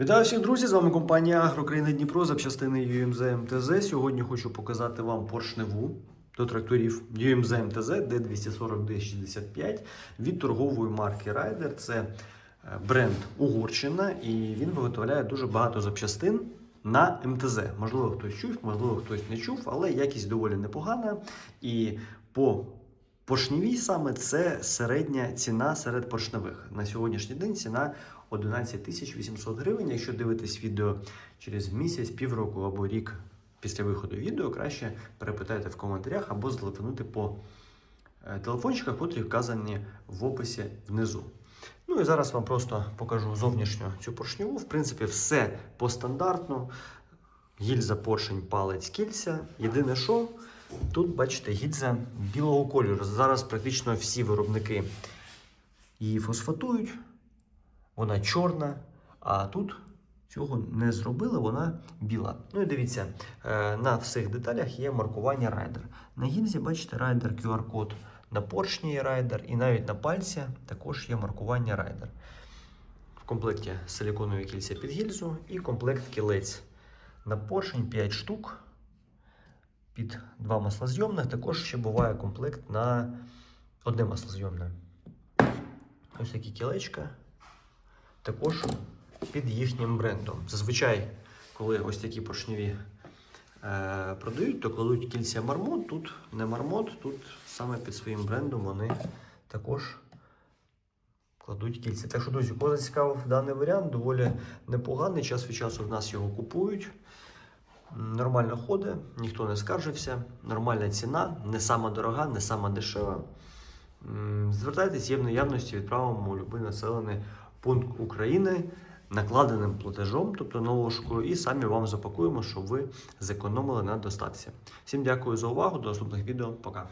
Вітаю всіх друзі! З вами компанія Агрокраїна Дніпро, запчастини UMZ МТЗ. Сьогодні хочу показати вам поршневу до тракторів UMZ МТЗ D240 D65 від торгової марки Ryder. Це е, бренд Угорщина, і він виготовляє дуже багато запчастин на МТЗ. Можливо, хтось чув, можливо, хтось не чув, але якість доволі непогана. І по Поршневій саме це середня ціна серед поршневих. На сьогоднішній день ціна 11 тисяч 800 гривень. Якщо дивитесь відео через місяць, півроку або рік після виходу відео, краще перепитайте в коментарях або зателефонуйте по е, телефончиках, котрі вказані в описі внизу. Ну і зараз вам просто покажу зовнішню цю поршневу. В принципі, все по стандартну. Гільза, поршень, палець, кільця. Єдине, що тут, бачите, гільза білого кольору. Зараз практично всі виробники її фосфатують. Вона чорна, а тут цього не зробили, вона біла. Ну і дивіться, е, на всіх деталях є маркування райдер. На гільзі, бачите, райдер QR-код. На поршні є райдер, і навіть на пальці також є маркування райдер. В комплекті силіконові кільця під гільзу і комплект кілець на поршень 5 штук під два маслозйомних. Також ще буває комплект на одне маслозйомне. Ось такі кілечка. Також під їхнім брендом. Зазвичай, коли ось такі поршневі е, продають, то кладуть кільця мармот. Тут не мармот, тут саме під своїм брендом вони також кладуть кільця. Так що, друзі, кого зацікавив даний варіант, доволі непоганий. Час від часу в нас його купують. Нормально ходить, ніхто не скаржився. Нормальна ціна, не сама дорога, не сама дешева. Звертайтесь, є в наявності, відправимо у будь-який населений пункт України накладеним платежом, тобто наложкою, і самі вам запакуємо, щоб ви зекономили на доставці. Всім дякую за увагу. До наступних відео. Пока.